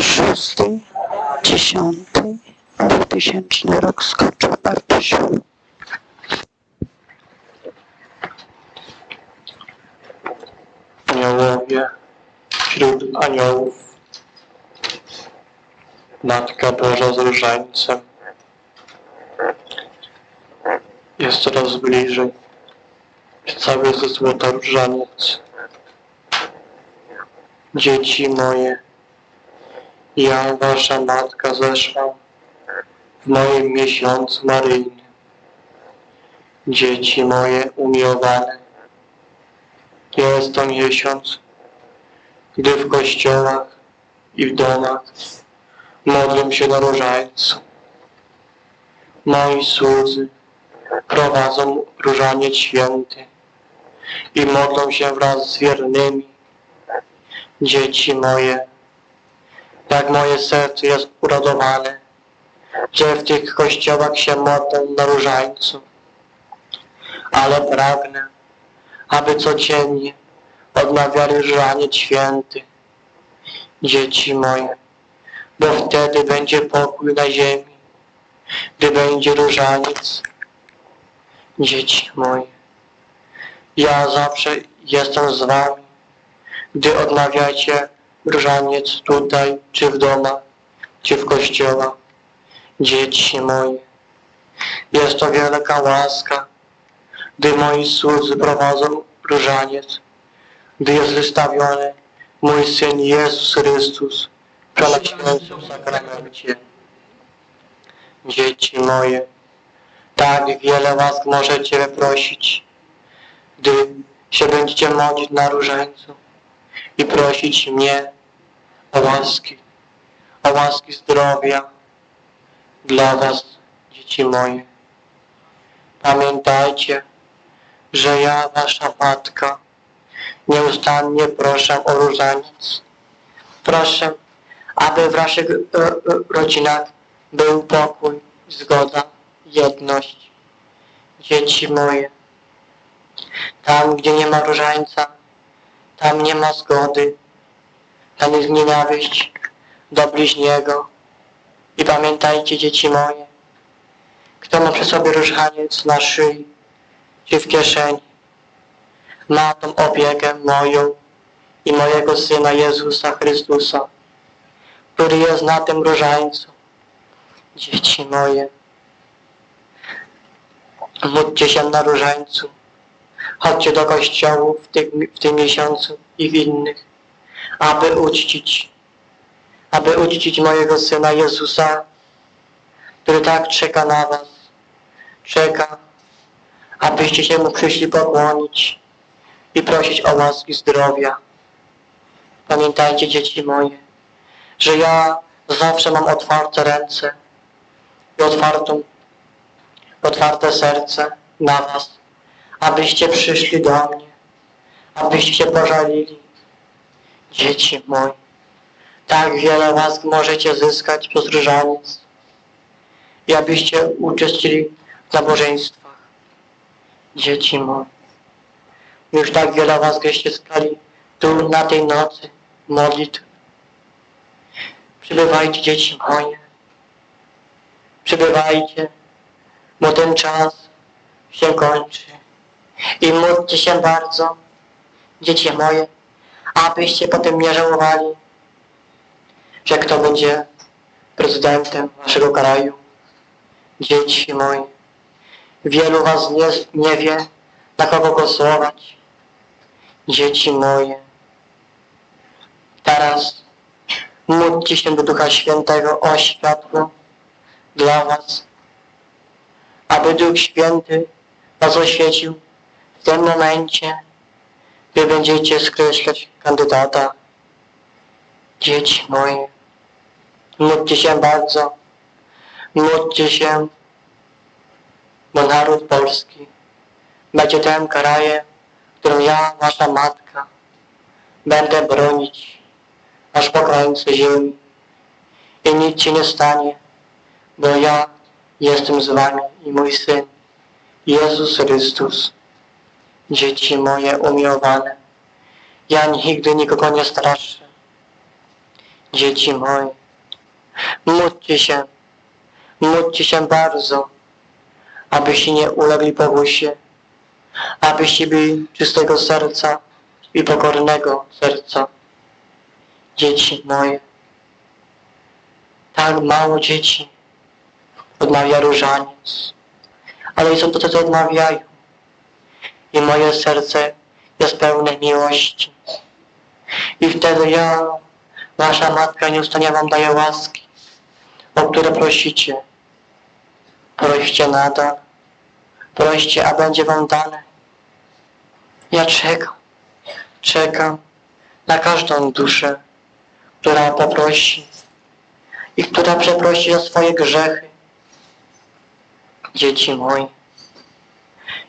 szósty, dziesiąty, dwutysięczny rok skończył Bartosiu. Aniołowie wśród aniołów, Matka Boża z różańcem jest coraz bliżej. Cały ze złota różaniec. Dzieci moje, ja, wasza matka, zeszłam w moim miesiącu maryjnym. Dzieci moje umiłowane, jest to miesiąc, gdy w kościołach i w domach modlę się na różańcu. Moi słudzy prowadzą różaniec święty i modlą się wraz z wiernymi. Dzieci moje, jak moje serce jest uradowane, że w tych kościołach się modlą na różańcu. Ale pragnę, aby codziennie odmawiali różaniec święty. Dzieci moje, bo wtedy będzie pokój na ziemi, gdy będzie różaniec. Dzieci moje, ja zawsze jestem z wami, gdy odmawiacie różaniec tutaj, czy w domach, czy w kościołach. Dzieci moje, jest to wielka łaska, gdy moi słudzy prowadzą różaniec, gdy jest wystawiony mój Syn Jezus Chrystus w przenaśniętym sakramencie. Dzieci moje, tak wiele łask możecie wyprosić, gdy się będziecie modlić na różańcu i prosić mnie o łaski, o łaski zdrowia dla was, dzieci moje. Pamiętajcie, że ja, wasza matka, nieustannie proszę o różaniec. Proszę, aby w waszych e, e, rodzinach był pokój, zgoda, jedność. Dzieci moje, tam, gdzie nie ma różańca, tam nie ma zgody, tam jest nienawiść do bliźniego. I pamiętajcie, dzieci moje, kto ma przy sobie różaniec na szyi czy w kieszeni, ma tą opiekę moją i mojego Syna Jezusa Chrystusa, który jest na tym różańcu. Dzieci moje, módlcie się na różańcu, chodźcie do kościołów w w tym miesiącu i w innych, aby uczcić, aby uczcić mojego Syna Jezusa, który tak czeka na was, czeka, abyście się Mu przyszli pokłonić i prosić o łaski zdrowia. Pamiętajcie, dzieci moje, że ja zawsze mam otwarte ręce i otwartą, otwarte serce na was, abyście przyszli do mnie, abyście się pożalili. Dzieci moje, tak wiele łask możecie zyskać przez różaniec i abyście uczestniczyli w nabożeństwach. Dzieci moje, już tak wiele was żeście stali tu na tej nocy modlitw. Przybywajcie, dzieci moje. Przybywajcie, bo ten czas się kończy. I módlcie się bardzo, dzieci moje, abyście potem nie żałowali, że kto będzie prezydentem waszego kraju. Dzieci moje, wielu was nie, nie wie, na kogo głosować. Dzieci moje, teraz módlcie się do Ducha Świętego o światło dla was, aby Duch Święty was oświecił w tym momencie, gdy będziecie skreślać kandydata. Dzieci moje, módlcie się bardzo, módlcie się, bo naród polski będzie tym krajem, którym ja, wasza matka, będę bronić aż po krańce ziemi. I nic ci nie stanie, bo ja jestem z wami i mój Syn, Jezus Chrystus. Dzieci moje umiłowane, ja nigdy nikogo nie straszę. Dzieci moje, módlcie się, módlcie się bardzo, abyście nie ulegli pokusie, abyście byli czystego serca i pokornego serca. Dzieci moje, tak mało dzieci odmawia różaniec, ale i są to, co odmawiają. I moje serce jest pełne miłości. I wtedy ja, wasza matka, nieustannie wam daje łaski, o które prosicie. Proście nadal, proście, a będzie wam dane. Ja czekam, czekam na każdą duszę, która poprosi i która przeprosi za swoje grzechy. Dzieci moje,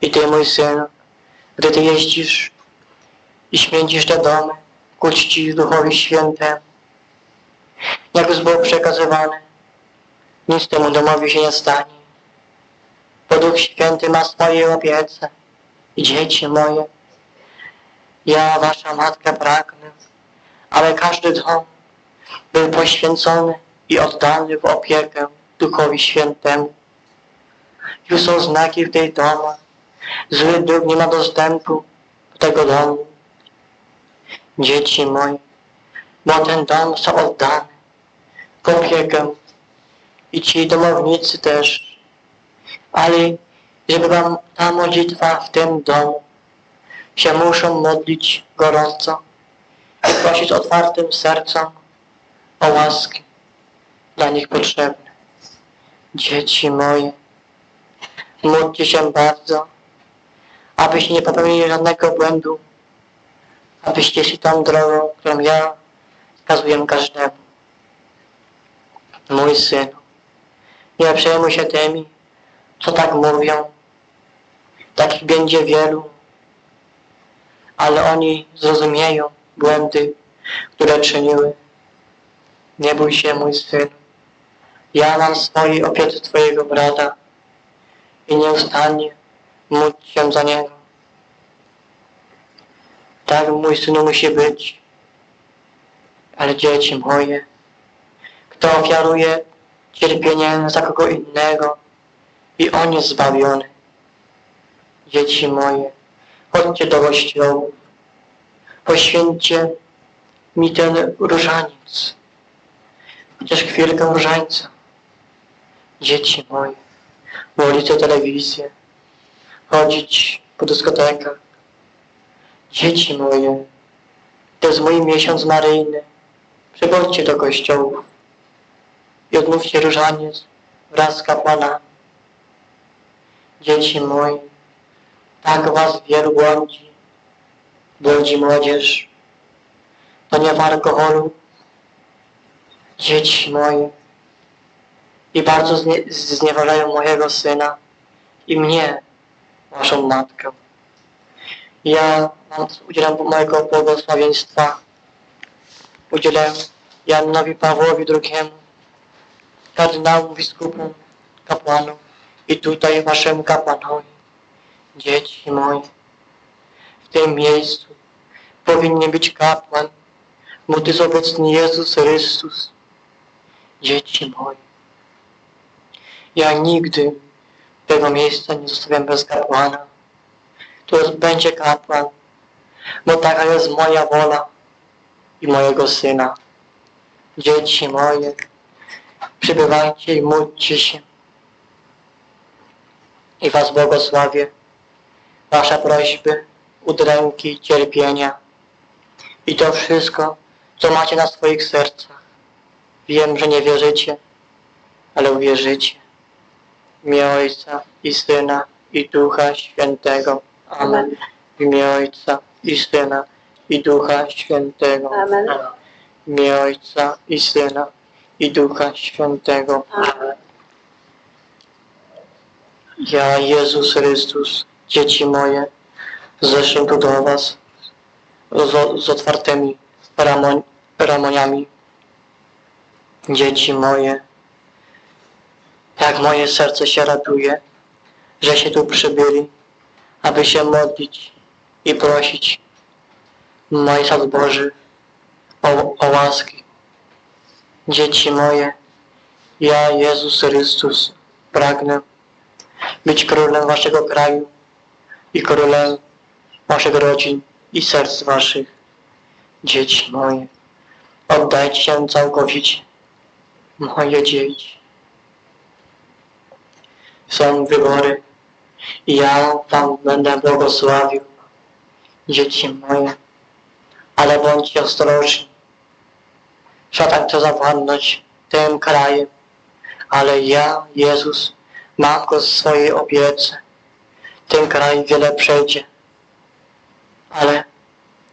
i ty, mój syn, gdy ty jeździsz i śmiecisz te domy, ku czci Duchowi Świętemu, jak już było przekazywane, nic temu domowi się nie stanie. Bo Duch Święty ma swoje opiece i dzieci moje, ja, wasza matka, pragnę, aby każdy dom był poświęcony i oddany w opiekę Duchowi Świętemu. Już są znaki w tych domach. Zły duch nie ma dostępu do tego domu. Dzieci moje, bo ten dom są oddany w opiekę i ci domownicy też. Ale żeby wam ta modlitwa w tym domu się muszą modlić gorąco i prosić otwartym sercem o łaski dla nich potrzebne. Dzieci moje, módlcie się bardzo, abyście nie popełnili żadnego błędu, abyście szli tą drogą, którą ja wskazuję każdemu. Mój syn, nie przejmuj się tymi, co tak mówią. Takich będzie wielu, ale oni zrozumieją błędy, które czyniły. Nie bój się, mój syn. Ja mam swojej opiece Twojego brata i nieustannie módl się za niego. Tak, mój synu musi być. Ale dzieci moje, kto ofiaruje cierpienie za kogo innego i on jest zbawiony. Dzieci moje, chodźcie do kościołów, poświęćcie mi ten różaniec, chociaż chwilkę różańca. Dzieci moje, wolicie telewizję, chodzić po dyskotekach. Dzieci moje, to jest mój miesiąc maryjny. Przychodźcie do kościołów i odmówcie różaniec wraz z kapłanami. Dzieci moje, tak was wielu błądzi, błądzi młodzież. To nie w alkoholu. Dzieci moje, i bardzo znie, znieważają mojego syna i mnie, waszą matkę. Ja udzielam mojego błogosławieństwa. Udzielę Janowi Pawłowi II, kardynałom, biskupom, kapłanom i tutaj waszemu kapłanowi. Dzieci moje, w tym miejscu powinien być kapłan, bo to jest obecny Jezus Chrystus. Dzieci moje, ja nigdy tego miejsca nie zostawiam bez kapłana. To będzie kapłan, bo taka jest moja wola i mojego syna. Dzieci moje, przybywajcie i módlcie się. I was błogosławię. Wasze prośby, udręki, cierpienia i to wszystko, co macie na swoich sercach. Wiem, że nie wierzycie, ale uwierzycie. Imię Ojca i Syna i Ducha Świętego. Amen. W imię Ojca i Syna i Ducha Świętego. Amen. W imię Ojca i Syna i Ducha Świętego. Amen. Ja, Jezus Chrystus, dzieci moje, zeszłem tu do Was z, z otwartymi ramoniami. Dzieci moje, jak moje serce się raduje, że się tu przybyli, aby się modlić i prosić Majestat Boży o, o łaski Dzieci moje, ja, Jezus Chrystus, pragnę być królem waszego kraju i królem waszych rodzin i serc waszych. Dzieci moje, oddajcie się całkowicie, moje dzieci. Są wybory i ja wam będę błogosławił, dzieci moje, ale bądźcie ostrożni. Szatan chce zawładnąć tym krajem, ale ja, Jezus, mam go w swojej opiece. Ten kraj wiele przejdzie, ale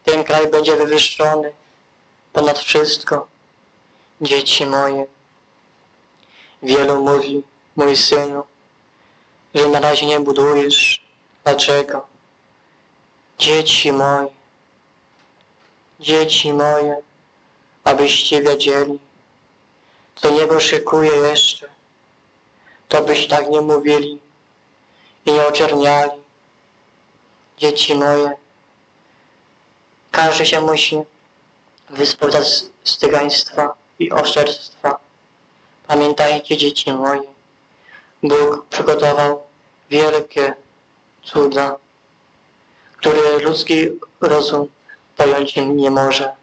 ten kraj będzie wywyższony ponad wszystko. Dzieci moje, wielu mówi, mój synu, że na razie nie budujesz. Dlaczego? Dzieci moje, dzieci moje, abyście wiedzieli, co niebo szykuje jeszcze, to byś tak nie mówili i nie oczerniali. Dzieci moje, każdy się musi wyspowiadać z- z tygaństwa i oszczerstwa. Pamiętajcie, dzieci moje, Bóg przygotował wielkie cuda, które ludzki rozum pojąć nie może.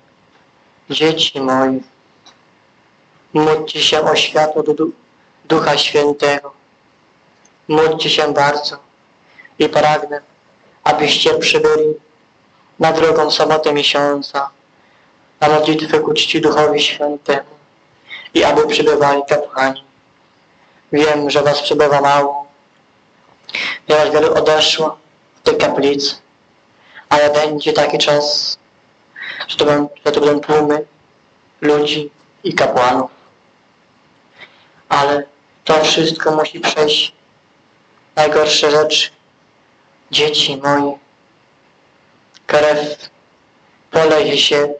Dzieci moje, módlcie się o światło du- Ducha Świętego. Módlcie się bardzo i pragnę, abyście przybyli na drugą sobotę miesiąca na modlitwę ku czci Duchowi Świętemu i aby przybywali kapłani. Wiem, że was przybywa mało, ponieważ wielu odeszło w tej kaplicy, ale będzie taki czas, że to będą, będą tłumy ludzi i kapłanów. Ale to wszystko musi przejść. Najgorsze rzeczy, dzieci moje, krew poleje się,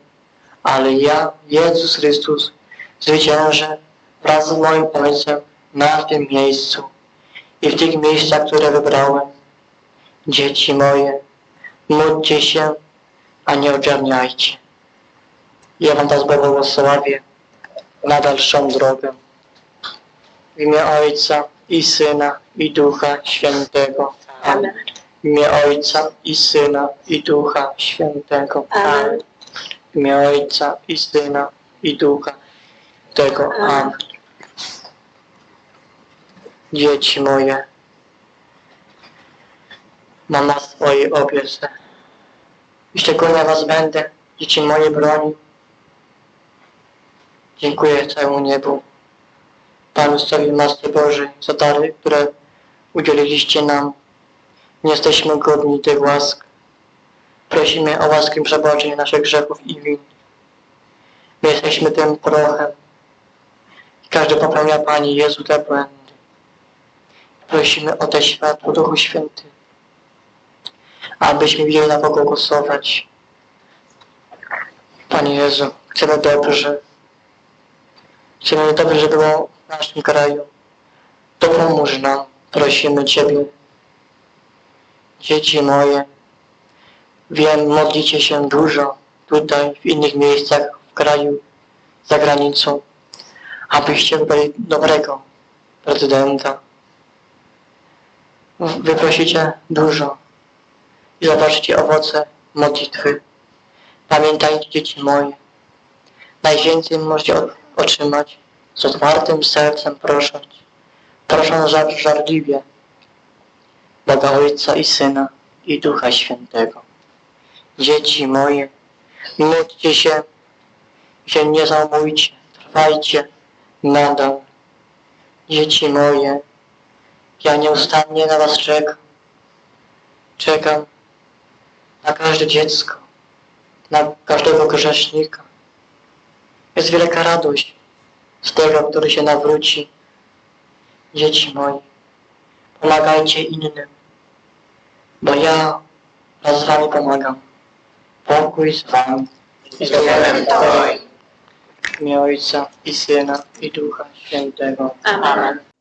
ale ja, Jezus Chrystus, zwyciężę wraz z moim Ojcem na tym miejscu i w tych miejscach, które wybrałem. Dzieci moje, módlcie się, a nie oczerniajcie. Ja Wam teraz błogosławię na dalszą drogę. W imię Ojca i Syna i Ducha Świętego. Amen. W imię Ojca i Syna i Ducha Świętego. Amen. W imię Ojca i Syna i Ducha tego. Amen. Dzieci moje, na swojej opiece. I szczególnie Was będę, dzieci moje, bronił. Dziękuję całemu niebu. Panu Stowi Matce Bożej za dary, które udzieliliście nam. Nie jesteśmy godni tych łask. Prosimy o łaskę przebaczenia naszych grzechów i win. My jesteśmy tym prochem. Każdy popełnia Pani Jezu te błędy. Prosimy o te światło Duchu Święty, abyśmy wiedzieli na kogo głosować. Panie Jezu, chcemy dobrze. Chcemy dobrze, żeby było w naszym kraju. Dopomóż nam, prosimy Ciebie. Dzieci moje, wiem, modlicie się dużo tutaj, w innych miejscach w kraju, za granicą, abyście wybrali dobrego prezydenta. Wy prosicie dużo i zobaczycie owoce modlitwy. Pamiętajcie, dzieci moje, najwięcej możecie otrzymać z otwartym sercem prosząc. Proszę żar żarliwie Boga Ojca i Syna i Ducha Świętego. Dzieci moje, módlcie się, się nie załamujcie, trwajcie nadal. Dzieci moje, ja nieustannie na Was czekam. Czekam na każde dziecko, na każdego grzesznika. Jest wielka radość z tego, który się nawróci. Dzieci moje, pomagajcie innym, bo ja wraz z Wami pomagam. Pokój z Wami i z Duchem Twoim. W imię Ojca i Syna i Ducha Świętego. Amen.